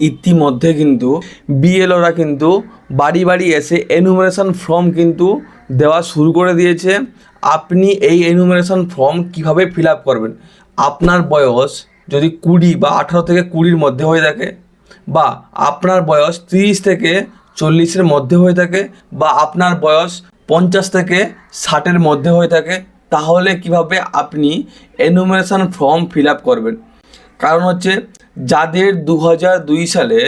ইতিমধ্যে কিন্তু বিএলওরা কিন্তু বাড়ি বাড়ি এসে এনুমারেশন ফর্ম কিন্তু দেওয়া শুরু করে দিয়েছে। আপনি এই এনুমারেশন ফর্ম কীভাবে ফিল করবেন? আপনার বয়স যদি কুড়ি বা আঠারো থেকে কুড়ির মধ্যে হয়ে থাকে বা আপনার বয়স তিরিশ থেকে চল্লিশের মধ্যে হয়ে থাকে বা আপনার বয়স পঞ্চাশ থেকে ষাটের মধ্যে হয়ে থাকে, তাহলে কীভাবে আপনি এনুমারেশন ফর্ম ফিল করবেন? কারণ হচ্ছে যাদের দু দুই সালে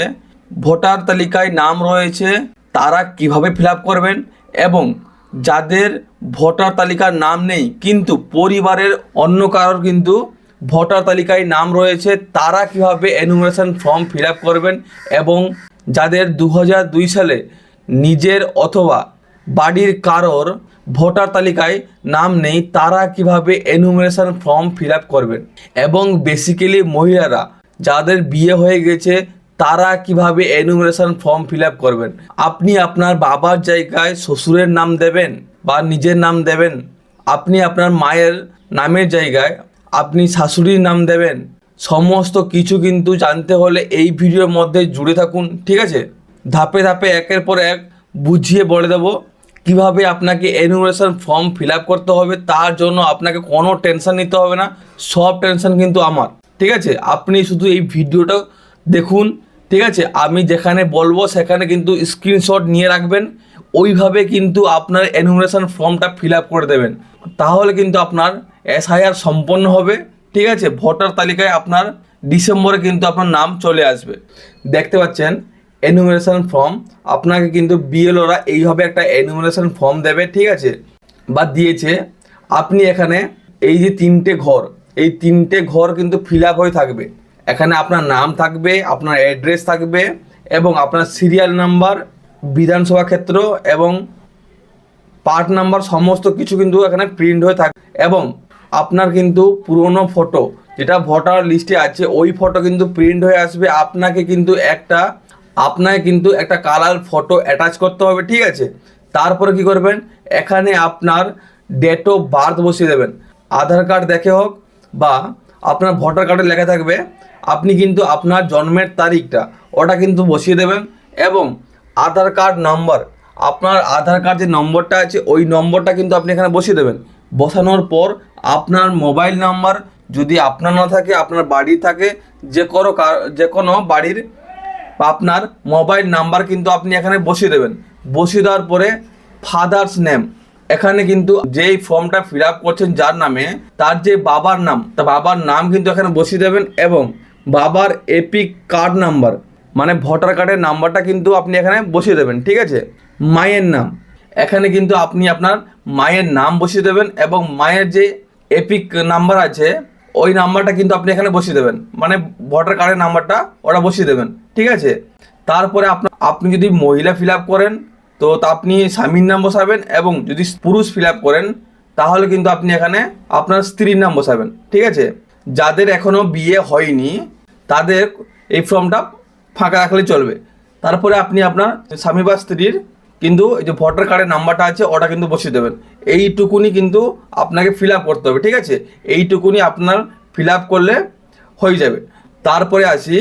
ভোটার তালিকায় নাম রয়েছে, তারা কীভাবে ফিল করবেন এবং যাদের ভোটার তালিকার নাম নেই, কিন্তু পরিবারের অন্য কারোর কিন্তু ভোটার তালিকায় নাম রয়েছে, তারা কীভাবে এনুমারেশন ফর্ম ফিল করবেন এবং যাদের দু দুই সালে নিজের অথবা বাড়ির কারোর ভোটার তালিকায় নাম নেই, তারা কীভাবে এনুমারেশন ফর্ম ফিল করবেন। এবং বেসিক্যালি মহিলারা যাদের বিয়ে হয়ে গেছে, তারা কীভাবে এনুমারেশন ফর্ম ফিল করবেন? আপনি আপনার বাবার জায়গায় শ্বশুরের নাম দেবেন বা নিজের নাম দেবেন। আপনি আপনার মায়ের নামের জায়গায় আপনি শাশুড়ির নাম দেবেন। সমস্ত কিছু কিন্তু জানতে হলে এই ভিডিওর মধ্যে জুড়ে থাকুন, ঠিক আছে? ধাপে ধাপে একের পর এক বুঝিয়ে বলে দেবো কীভাবে আপনাকে এনুমারেশন ফর্ম ফিল করতে হবে। তার জন্য আপনাকে কোনো টেনশন নিতে হবে না। সব টেনশন কিন্তু আমার। ঠিক আছে? আপনি শুধু এই ভিডিওটা দেখুন, ঠিক আছে? আমি যেখানে বলব সেখানে কিন্তু স্ক্রিনশট নিয়ে রাখবেন। ওইভাবে কিন্তু আপনার এনুমারেশন ফর্মটা ফিল আপ করে দেবেন। তাহলে কিন্তু আপনার এসআইআর সম্পন্ন হবে, ঠিক আছে? ভোটার তালিকায় আপনার ডিসেম্বরে কিন্তু আপনার নাম চলে আসবে। দেখতে পাচ্ছেন? এনুমারেশন ফর্ম আপনাকে কিন্তু বিএলওরা এইভাবে একটা এনুমারেশন ফর্ম দেবে, ঠিক আছে? বা দিয়েছে, আপনি এখানে এই যে তিনটে ঘর এই তিনটে ঘর কিন্তু ফিল হয়ে থাকবে। এখানে আপনার নাম থাকবে, আপনার অ্যাড্রেস থাকবে এবং আপনার সিরিয়াল নাম্বার বিধানসভা ক্ষেত্র এবং পার্ট নাম্বার সমস্ত কিছু কিন্তু এখানে প্রিন্ট হয়ে থাকে এবং আপনার কিন্তু পুরনো ফটো যেটা ভোটার লিস্টে আছে, ওই ফটো কিন্তু প্রিন্ট হয়ে আসবে। আপনাকে কিন্তু একটা, আপনাকে কিন্তু একটা কালার ফটো অ্যাটাচ করতে হবে, ঠিক আছে? তারপরে কি করবেন? এখানে আপনার ডেট অফ বার্থ বসিয়ে দেবেন। আধার কার্ড দেখে হোক বা আপনার ভোটার কার্ডে লেখা থাকবে, আপনি কিন্তু আপনার জন্মের তারিখটা, ওটা কিন্তু বসিয়ে দেবেন এবং আধার কার্ড নাম্বার, আপনার আধার কার্ড যে নম্বরটা আছে, ওই নম্বরটা কিন্তু আপনি এখানে বসিয়ে দেবেন। বসানোর পর আপনার মোবাইল নাম্বার যদি আপনার না থাকে, আপনার বাড়ি থাকে, যে কোনো কার- যে কোনো বাড়ির আপনার মোবাইল নাম্বার কিন্তু আপনি এখানে বসিয়ে দেবেন। বসিয়ে দেওয়ার পরে ফাদার্স নেম এখানে কিন্তু যেই ফর্মটা ফিল আপ করছেন যার নামে, তার যে বাবার নাম, তা বাবার নাম কিন্তু এখানে বসিয়ে দেবেন এবং বাবার এপিক কার্ড নাম্বার মানে ভোটার কার্ডের নাম্বারটা কিন্তু আপনি এখানে বসিয়ে দেবেন, ঠিক আছে? মায়ের নাম, এখানে কিন্তু আপনি আপনার মায়ের নাম বসিয়ে দেবেন এবং মায়ের যে এপিক নাম্বার আছে, ওই নাম্বারটা কিন্তু আপনি এখানে বসিয়ে দেবেন মানে ভোটার কার্ডের নাম্বারটা ওটা বসিয়ে দেবেন, ঠিক আছে? তারপরে আপনার, আপনি যদি মহিলা ফিল আপ করেন তো তা আপনি স্বামীর নাম বসাবেন এবং যদি পুরুষ ফিল করেন, তাহলে কিন্তু আপনি এখানে আপনার স্ত্রীর নাম বসাবেন, ঠিক আছে? যাদের এখনও বিয়ে হয়নি, তাদের এই ফর্মটা ফাঁকা রাখলে চলবে। তারপরে আপনি আপনার স্বামী বা স্ত্রীর কিন্তু এই যে ভোটার কার্ডের নাম্বারটা আছে, ওটা কিন্তু বসিয়ে দেবেন। এইটুকুনি কিন্তু আপনাকে ফিল করতে হবে, ঠিক আছে? এইটুকুনি আপনার ফিল করলে হয়ে যাবে। তারপরে আসি,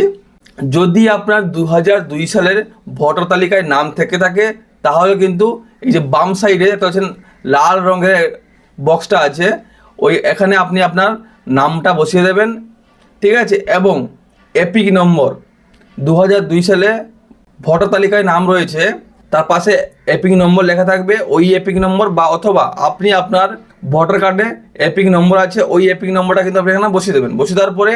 যদি আপনার দু হাজার দুই সালের ভোটার তালিকায় নাম থেকে থাকে তাহলে কিন্তু এই যে বাম সাইডে একটা হচ্ছে লাল রঙের বক্সটা আছে, ওই এখানে আপনি আপনার নামটা বসিয়ে দেবেন, ঠিক আছে? এবং এপিক নম্বর দু সালে ভোটার তালিকায় নাম রয়েছে, তার পাশে এপিক নম্বর লেখা থাকবে, ওই এপিক নম্বর বা অথবা আপনি আপনার ভোটার কার্ডে এপিক নম্বর আছে, ওই এপিক নম্বরটা কিন্তু আপনি এখানে বসিয়ে দেবেন। বসিয়ে দেওয়ার পরে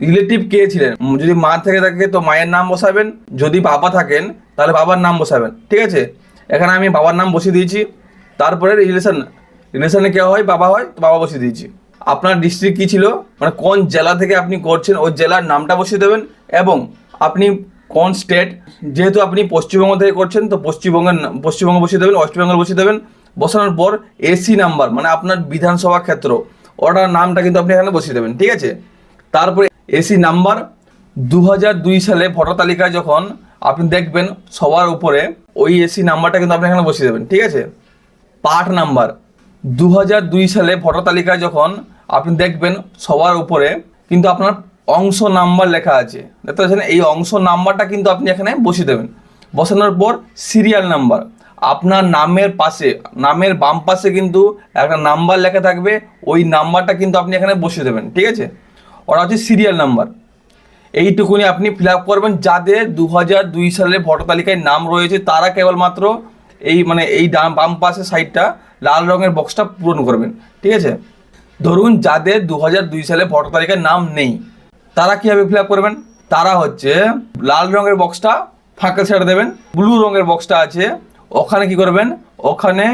রিলেটিভ কে ছিলেন? যদি মা থেকে থাকে তো মায়ের নাম বসাবেন, যদি বাবা থাকেন, তাহলে বাবার নাম বসাবেন, ঠিক আছে? এখানে আমি বাবার নাম বসিয়ে দিয়েছি। তারপরে রিলেশন রিলেশনে কে হয়, বাবা হয়, তো বাবা বসিয়ে দিয়েছি। আপনার ডিস্ট্রিক্ট কী ছিল? মানে কোন জেলা থেকে আপনি করছেন, ওই জেলার নামটা বসিয়ে দেবেন এবং আপনি কোন স্টেট যেহেতু আপনি পশ্চিমবঙ্গ থেকে করছেন, তো পশ্চিমবঙ্গের পশ্চিমবঙ্গ বসিয়ে দেবেন ওয়েস্ট বেঙ্গল বসিয়ে দেবেন। বসানোর পর এসি নাম্বার মানে আপনার বিধানসভা ক্ষেত্র, ওটার নামটা কিন্তু আপনি এখানে বসিয়ে দেবেন, ঠিক আছে? তারপরে এসি নাম্বার দু সালে ভোটার তালিকায় যখন আপনি দেখবেন সবার উপরে ওই এসি নাম্বারটা কিন্তু আপনি এখানে বসিয়ে দেবেন, ঠিক আছে? Part number. দু দুই সালে ভোটার তালিকায় যখন আপনি দেখবেন সবার উপরে কিন্তু আপনার অংশ নাম্বার লেখা আছে, দেখতে পাচ্ছেন? এই অংশ নাম্বারটা কিন্তু আপনি এখানে বসিয়ে দেবেন। বসানোর পর সিরিয়াল নাম্বার। আপনার নামের পাশে, নামের বাম পাশে কিন্তু একটা নাম্বার লেখা থাকবে, ওই নাম্বারটা কিন্তু আপনি এখানে বসিয়ে দেবেন, ঠিক আছে? ওটা হচ্ছে সিরিয়াল নাম্বার। এইটুকুনি আপনি ফিল করবেন। যাদের দু দুই সালে ভোটার তালিকায় নাম রয়েছে, তারা কেবলমাত্র এই মানে এই বাম পাশের সাইডটা লাল রঙের বক্সটা পূরণ করবেন। ঠিক আছে? ধরুন যাদের দু দুই সালে ভোটার তালিকায় নাম নেই, তারা কীভাবে ফিল করবেন? তারা হচ্ছে লাল রঙের বক্সটা ফাঁকা ছেড়ে দেবেন ব্লু রঙের বক্সটা আছে। ওখানে কি করবেন? ওখানে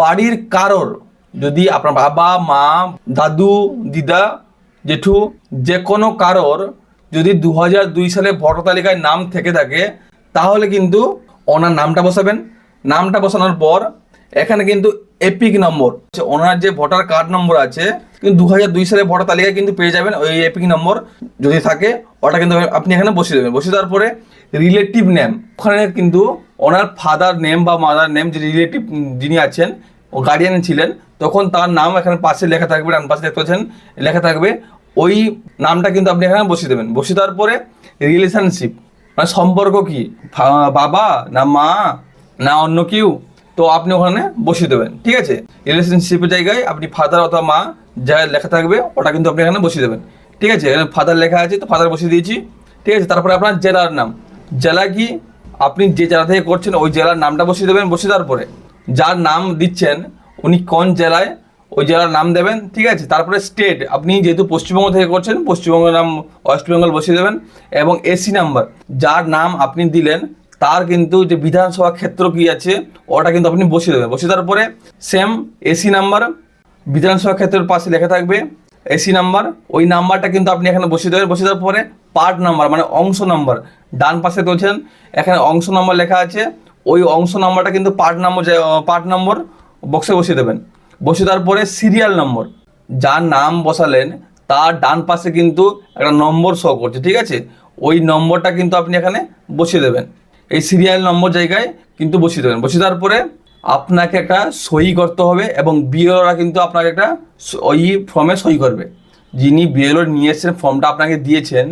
বাড়ির কারোর, যদি আপনার বাবা, মা, দাদু, দিদা, জেঠু যে কোনো কারোর যদি দু হাজার দুই সালে ভোটার তালিকায় নাম থেকে থাকে, তাহলে কিন্তু ওনার নামটা বসাবেন। নামটা বসানোর পর এখানে কিন্তু এপিক নম্বর ওনার যে ভোটার কার্ড নম্বর আছে, কিন্তু দু হাজার দুই সালে ভোটার তালিকায় কিন্তু পেয়ে যাবেন ওই এপিক নম্বর। যদি থাকে, ওটা কিন্তু আপনি এখানে বসিয়ে দেবেন। বসিয়ে দেওয়ার পরে রিলেটিভ নেম ওখানে কিন্তু ওনার ফাদার নেম বা মাদার নেম যে রিলেটিভ যিনি আছেন, ও গার্ডিয়ান ছিলেন, তখন তার নাম এখানে পাশে লেখা থাকবে, ডান পাশে দেখতে পাচ্ছেন, লেখা থাকবে ওই নামটা কিন্তু আপনি এখানে বসিয়ে দেবেন। বসিয়ে দেওয়ার পরে রিলেশনশিপ মানে সম্পর্ক কি? বাবা না মা না অন্য কেউ? তো আপনি ওখানে বসিয়ে দেবেন, ঠিক আছে? রিলেশনশিপের জায়গায় আপনি ফাদার অথবা মা যা লেখা থাকবে, ওটা কিন্তু আপনি এখানে বসিয়ে দেবেন, ঠিক আছে? এখানে ফাদার লেখা আছে, তো ফাদার বসিয়ে দিয়েছি, ঠিক আছে? তারপরে আপনার জেলার নাম। জেলা কি? আপনি যে জেলা থেকে করছেন, ওই জেলার নামটা বসিয়ে দেবেন, বসিয়ে দেওয়ার পরে। যার নাম দিচ্ছেন, উনি কোন জেলায় ওই জেলার নাম দেবেন, ঠিক আছে? তারপরে স্টেট আপনি যেহেতু পশ্চিমবঙ্গ থেকে করছেন, পশ্চিমবঙ্গের নাম ওয়েস্ট বেঙ্গল বসিয়ে দেবেন এবং এসি নাম্বার যার নাম আপনি দিলেন, তার কিন্তু যে বিধানসভা ক্ষেত্র কি আছে, ওটা কিন্তু আপনি বসিয়ে দেবেন। বসিয়ে দেওয়ার পরে সেম এসি নাম্বার বিধানসভা ক্ষেত্রের পাশে লেখা থাকবে এসি নাম্বার ওই নাম্বারটা কিন্তু আপনি এখানে বসিয়ে দেবেন। বসিয়ে দেওয়ার পরে পার্ট নাম্বার মানে অংশ নাম্বার ডান পাশে বলছেন এখানে অংশ নাম্বার লেখা আছে, ওই অংশ নাম্বারটা কিন্তু পার্ট নম্বর পার্ট নম্বর বক্সে বসিয়ে দেবেন। বসিয়ে দেওয়ার পরে সিরিয়াল নম্বর যার নাম বসালেন, তার ডান পাশে কিন্তু একটা নম্বর শো করছে, ঠিক আছে? ওই নম্বরটা কিন্তু আপনি এখানে বসিয়ে দেবেন। এই সিরিয়াল নম্বর জায়গায় কিন্তু বসিয়ে দেবেন। বসিয়ে দেওয়ার পরে আপনাকে একটা সই করতে হবে এবং বিএলওরা কিন্তু আপনাকে একটা ওই ফর্মে সই করবে। যিনি বিএলও নিয়ে এসেছেন ফর্মটা আপনাকে দিয়েছেন,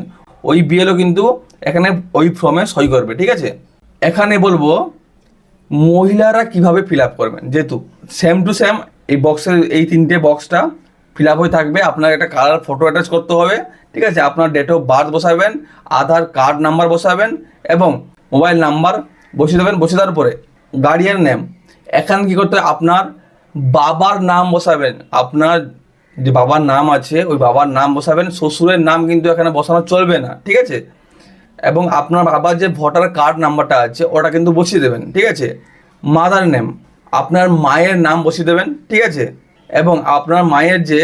ওই বিএলও কিন্তু এখানে ওই ফর্মে সই করবে, ঠিক আছে? এখানে বলব, মহিলারা কীভাবে ফিল আপ করবেন? যেহেতু সেম টু সেম এই বক্সের এই তিনটে বক্সটা ফিল আপ হয়ে থাকবে। আপনার একটা কালার ফটো অ্যাটাচ করতে হবে, ঠিক আছে? আপনার ডেট অফ বার্থ বসাবেন, আধার কার্ড নাম্বার বসাবেন এবং মোবাইল নাম্বার বসিয়ে দেবেন। বসিয়ে দেওয়ার পরে গার্ডিয়ান নেম এখানে কী করতে আপনার বাবার নাম বসাবেন। আপনার যে বাবার নাম আছে, ওই বাবার নাম বসাবেন। শ্বশুরের নাম কিন্তু এখানে বসানো চলবে না, ঠিক আছে? এবং আপনার বাবার যে ভোটার কার্ড নাম্বারটা আছে, ওটা কিন্তু বসিয়ে দেবেন, ঠিক আছে? মাদার নেম আপনার মায়ের নাম বসিয়ে দেবেন, ঠিক আছে? এবং আপনার মায়ের যে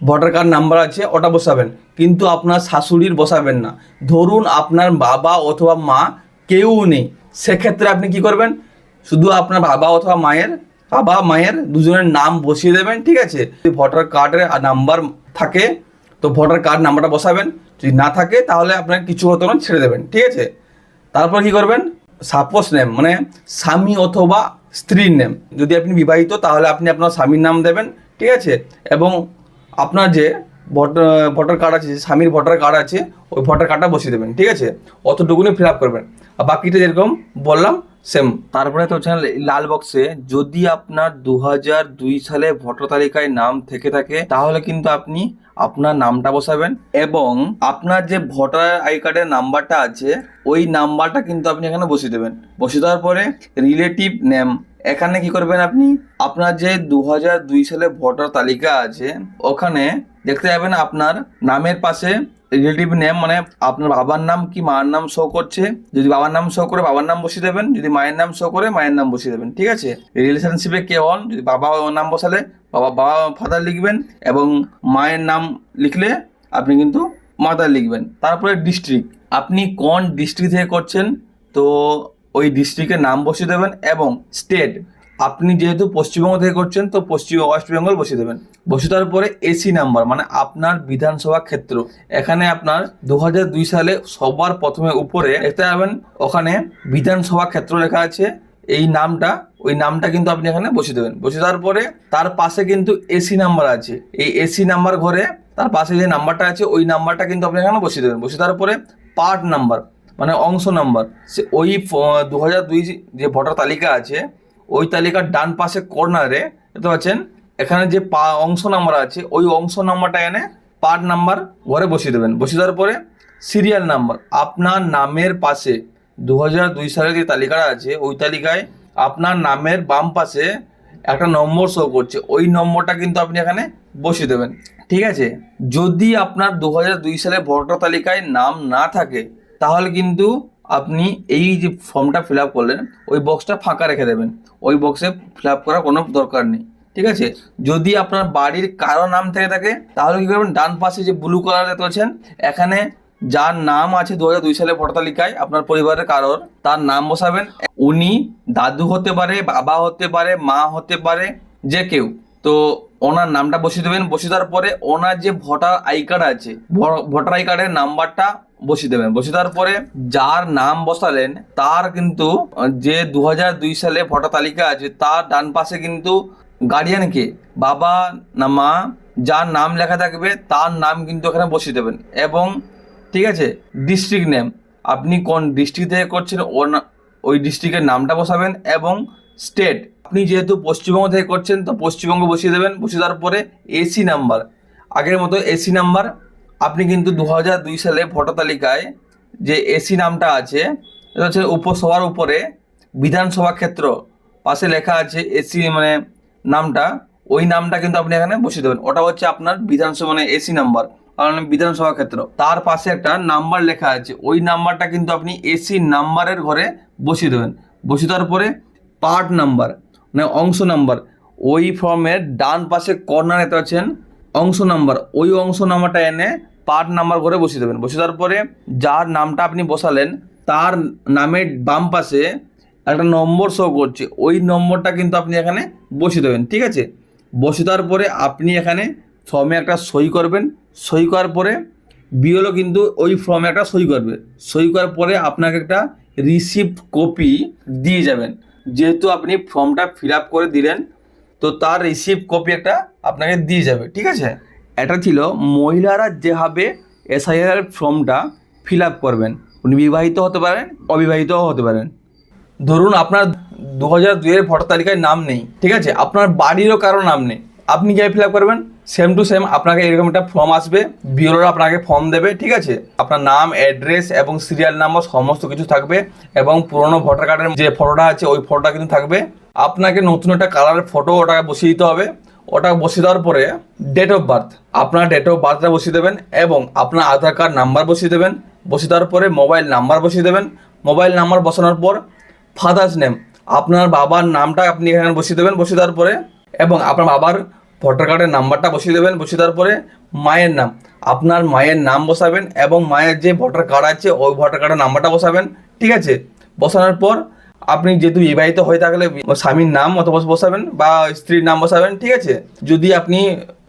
ভোটার কার্ড নাম্বার আছে, ওটা বসাবেন। কিন্তু আপনার শাশুড়ির বসাবেন না। ধরুন আপনার বাবা অথবা মা কেউ নেই, সেক্ষেত্রে আপনি কি করবেন? শুধু আপনার বাবা অথবা মায়ের, বাবা, মায়ের দুজনের নাম বসিয়ে দেবেন, ঠিক আছে? যদি ভোটার কার্ডের নাম্বার থাকে, তো ভোটার কার্ড নাম্বারটা বসাবেন। যদি না থাকে, তাহলে আপনার কিছু হতো না, ছেড়ে দেবেন, ঠিক আছে? তারপর কি করবেন? সাপোজ নেম মানে স্বামী অথবা স্ত্রীর নেম। যদি আপনি বিবাহিত, তাহলে আপনি আপনার স্বামীর নাম দেবেন, ঠিক আছে? এবং আপনার যে ভোটার ভোটার কার্ড আছে, যে স্বামীর ভোটার কার্ড আছে, ওই ভোটার কার্ডটা বসিয়ে দেবেন, ঠিক আছে? অতটুকুনি ফিল আপ করবেন। আর বাকিটা যেরকম বললাম সেম তারপরে তো হচ্ছে লাল বক্সে যদি আপনার দু দুই সালে ভোটার তালিকায় নাম থেকে থাকে, তাহলে কিন্তু আপনি আপনার নামটা বসাবেন এবং আপনার যে ভোটার আই কার্ডের নাম্বারটা আছে, ওই নাম্বারটা কিন্তু আপনি এখানে বসিয়ে দেবেন। বসিয়ে দেওয়ার পরে রিলেটিভ নেম এখানে কি করবেন আপনি? আপনার যে দু দুই সালে ভোটার তালিকা আছে, ওখানে দেখতে যাবেন আপনার নামের পাশে রিলেটিভ নেম মানে আপনার বাবার নাম কি মার নাম শো করছে? যদি বাবার নাম শো করে বাবার নাম বসিয়ে দেবেন, যদি মায়ের নাম শো করে মায়ের নাম বসিয়ে দেবেন, ঠিক আছে? রিলেশনশিপে কে হন যদি বাবা নাম বসালে, বাবা বাবা ফাদার লিখবেন এবং মায়ের নাম লিখলে আপনি কিন্তু মাদার লিখবেন। তারপরে ডিস্ট্রিক্ট আপনি কোন ডিস্ট্রিক্ট থেকে করছেন? তো ওই ডিস্ট্রিক্টের নাম বসিয়ে দেবেন এবং স্টেট আপনি যেহেতু পশ্চিমবঙ্গ থেকে করছেন, তো পশ্চিম ওয়েস্ট বেঙ্গল বসিয়ে দেবেন। বসিয়ে দেওয়ার পরে এসি নাম্বার মানে আপনার বিধানসভা ক্ষেত্র। এখানে আপনার দু সালে সবার প্রথমে উপরে দেখতে পাবেন, ওখানে বিধানসভা ক্ষেত্র লেখা আছে। এই নামটা, ওই নামটা কিন্তু আপনি এখানে বসিয়ে দেবেন। বসিয়ে দেওয়ার পরে তার পাশে কিন্তু এসি নাম্বার আছে। এই এসি নাম্বার ঘরে তার পাশে যে নাম্বারটা আছে, ওই নাম্বারটা কিন্তু আপনি এখানে বসিয়ে দেবেন। বসিয়ে দেওয়ার পরে পার্ট নাম্বার মানে অংশ নাম্বার সে ওই দু হাজার দুই যে ভোটার তালিকা আছে ওই তালিকার ডান পাশে কর্নারে দেখতে পাচ্ছেন, এখানে যে পা, অংশ নাম্বার আছে, ওই অংশ নাম্বারটা এনে পার্ট নাম্বার ঘরে বসিয়ে দেবেন। বসিয়ে দেওয়ার পরে সিরিয়াল নাম্বার আপনার নামের পাশে দু দুই সালের যে তালিকাটা আছে, ওই তালিকায় আপনার নামের বাম পাশে একটা নম্বর শো করছে, ওই নম্বরটা কিন্তু আপনি এখানে বসিয়ে দেবেন। ঠিক আছে? যদি আপনার দু হাজার দুই সালে ভোটার তালিকায় নাম না থাকে, তাহলে কিন্তু আপনি এই যে ফর্মটা ফিল আপ করলেন, ওই বক্সটা ফাঁকা রেখে দেবেন। ওই বক্সে ফিল আপ করার কোনো দরকার নেই, ঠিক আছে? যদি আপনার বাড়ির কারও নাম থেকে থাকে, তাহলে কী করবেন? ডান পাশে যে ব্লু কালার দেখতে পাচ্ছেন এখানে যার নাম আছে দু হাজার দুই সালে ভোটার তালিকায় আপনার পরিবারের কারোর, তার নাম বসাবেন। উনি দাদু হতে পারে, বাবা হতে পারে, মা হতে পারে, যে কেউ। তো ওনার নামটা বসিয়ে দেবেন। বসিয়ে দেওয়ার পরে ওনার যে ভোটার আই কার্ড আছে ভোটার আই কার্ডের নাম্বারটা বসিয়ে দেবেন। বসিয়ে দেওয়ার পরে যার নাম বসালেন, তার কিন্তু যে দু সালে ভোটার তালিকা আছে, তার ডান পাশে কিন্তু গার্ডিয়ানকে বাবা না মা, যার নাম লেখা থাকবে, তার নাম কিন্তু এখানে বসিয়ে দেবেন। এবং ঠিক আছে ডিস্ট্রিক্ট নেম আপনি কোন ডিস্ট্রিক্ট থেকে করছেন ওই ডিস্ট্রিক্টের নামটা বসাবেন এবং স্টেট আপনি যেহেতু পশ্চিমবঙ্গ থেকে করছেন, তো পশ্চিমবঙ্গ বসিয়ে দেবেন। বসিয়ে দেওয়ার পরে এসি নাম্বার আগের মতো এসি নাম্বার আপনি কিন্তু দু দুই সালে ভোটার তালিকায় যে এসি নামটা আছে, এটা হচ্ছে উপসভার উপরে বিধানসভা ক্ষেত্র পাশে লেখা আছে এসি মানে নামটা, ওই নামটা কিন্তু আপনি এখানে বসিয়ে দেবেন। ওটা হচ্ছে আপনার বিধানসভা মানে এসি নাম্বার, কারণ বিধানসভা ক্ষেত্র। তার পাশে একটা নাম্বার লেখা আছে, ওই নাম্বারটা কিন্তু আপনি এসি নাম্বারের ঘরে বসিয়ে দেবেন। বসিয়ে দেওয়ার পরে পার্ট নাম্বার মানে অংশ নাম্বার, ওই ফর্মের ডান পাশে কর্নারে আছেন অংশ নাম্বার, ওই অংশ নাম্বারটা এনে পার্ট নাম্বার করে বসিয়ে দেবেন। বসিয়ে দেওয়ার পরে যার নামটা আপনি বসালেন, তার নামের বাম পাশে একটা নম্বর শো করছে। ওই নম্বরটা কিন্তু আপনি এখানে বসিয়ে দেবেন, ঠিক আছে? বসিয়ে দেওয়ার পরে আপনি এখানে ফর্মে একটা সই করবেন। সই করার পরে বিওলো কিন্তু ওই ফর্মে একটা সই করবে। সই করার পরে আপনাকে একটা রিসিপ্ট কপি দিয়ে যাবেন। যেহেতু আপনি ফর্মটা ফিল করে দিলেন, তো তার রিসিপ্ট কপি একটা আপনাকে দিয়ে যাবে, ঠিক আছে? এটা ছিল মহিলারা যেভাবে এসআইআর ফর্মটা ফিল আপ করবেন, উনি বিবাহিত হতে পারেন, অবিবাহিতও হতে পারেন। ধরুন আপনার দু হাজার দুইয়ের ভোটার তালিকায় নাম নেই, ঠিক আছে? আপনার বাড়িরও কারও নাম নেই। আপনি কীভাবে ফিল আপ করবেন? সেম টু সেম আপনাকে এরকম একটা ফর্ম আসবে বিওরা আপনাকে ফর্ম দেবে, ঠিক আছে? আপনার নাম অ্যাড্রেস এবং সিরিয়াল নাম্বার সমস্ত কিছু থাকবে এবং পুরনো ভোটার কার্ডের যে ফটোটা আছে, ওই ফটোটা কিন্তু থাকবে। আপনাকে নতুন একটা কালারের ফটো ওটাকে বসিয়ে দিতে হবে। ওটা বসিয়ে দেওয়ার পরে ডেট অফ বার্থ আপনার ডেট অফ বার্থটা বসিয়ে দেবেন এবং আপনার আধার কার্ড নাম্বার বসিয়ে দেবেন। বসিয়ে দেওয়ার পরে মোবাইল নাম্বার বসিয়ে দেবেন। মোবাইল নাম্বার বসানোর পর ফাদার্স নেম আপনার বাবার নামটা আপনি এখানে বসিয়ে দেবেন, বসিয়ে দেওয়ার পরে এবং আপনার বাবার ভোটার কার্ডের নাম্বারটা বসিয়ে দেবেন, বসিয়ে দেওয়ার পরে মায়ের নাম, আপনার মায়ের নাম বসাবেন এবং মায়ের যে ভোটার কার্ড আছে, ওই ভোটার কার্ডের নাম্বারটা বসাবেন, ঠিক আছে? বসানোর পর আপনি যেহেতু বিবাহিত হয়ে থাকলে স্বামীর নাম অথবা বসাবেন বা স্ত্রীর নাম বসাবেন, ঠিক আছে? যদি আপনি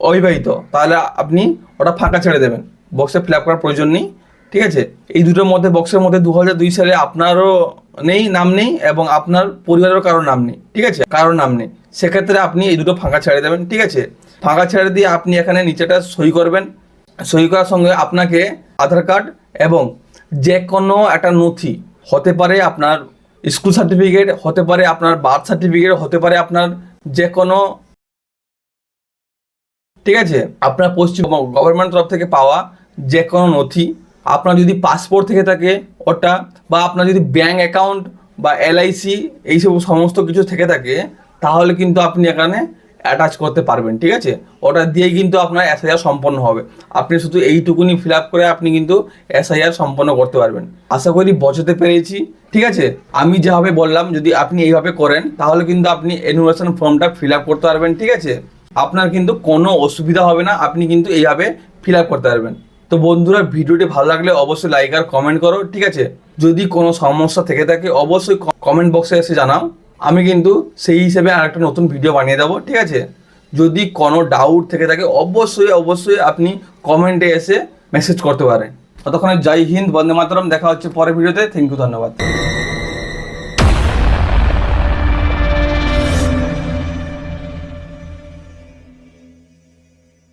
অবিবাহিত, তাহলে আপনি ওটা ফাঁকা ছেড়ে দেবেন। বক্সে ফিল আপ করার প্রয়োজন নেই, ঠিক আছে? এই দুটোর মধ্যে বক্সের মধ্যে দু হাজার দুই সালে আপনারও নেই, নাম নেই এবং আপনার পরিবারেরও কারোর নাম নেই, ঠিক আছে? কারোর নাম নেই। সেক্ষেত্রে আপনি এই দুটো ফাঁকা ছেড়ে দেবেন, ঠিক আছে? ফাঁকা ছেড়ে দিয়ে আপনি এখানে নিচেটা সই করবেন। সই করার সঙ্গে আপনাকে আধার কার্ড এবং যে কোনো একটা নথি হতে পারে আপনার স্কুল সার্টিফিকেট হতে পারে আপনার বার্থ সার্টিফিকেট হতে পারে আপনার যে কোনো ঠিক আছে? আপনার পশ্চিম গভর্নমেন্ট তরফ থেকে পাওয়া যে কোনো নথি। আপনার যদি পাসপোর্ট থেকে থাকে ওটা বা আপনার যদি ব্যাঙ্ক অ্যাকাউন্ট বা এলআইসি এইসব সমস্ত কিছু থেকে থাকে, তাহলে কিন্তু আপনি এখানে অ্যাটাচ করতে পারবেন, ঠিক আছে? ওটা দিয়ে কিন্তু আপনার এসআইআর সম্পন্ন হবে। আপনি শুধু এইটুকুনি ফিল আপ করে আপনি কিন্তু এসআইআর সম্পন্ন করতে পারবেন। আশা করি বোঝাতে পেরেছি, ঠিক আছে? আমি যেভাবে বললাম, যদি আপনি এইভাবে করেন, তাহলে কিন্তু আপনি এনুমেশন ফর্মটা ফিল আপ করতে পারবেন, ঠিক আছে? আপনার কিন্তু কোনো অসুবিধা হবে না, আপনি কিন্তু এইভাবে ফিল আপ করতে পারবেন। তো বন্ধুরা, ভিডিওটি ভালো লাগলে অবশ্যই লাইক আর কমেন্ট করো, ঠিক আছে? যদি কোনো সমস্যা থেকে থাকে, অবশ্যই কমেন্ট বক্সে এসে জানাও। আমি কিন্তু সেই হিসেবে আর একটা নতুন ভিডিও বানিয়ে দেবো, ঠিক আছে? যদি কোনো ডাউট থেকে থাকে, অবশ্যই অবশ্যই আপনি কমেন্টে এসে মেসেজ করতে পারেন। ততক্ষণে জয় হিন্দ, বন্দে মাতরম, দেখা হচ্ছে পরের ভিডিওতে থ্যাংক ইউ ধন্যবাদ।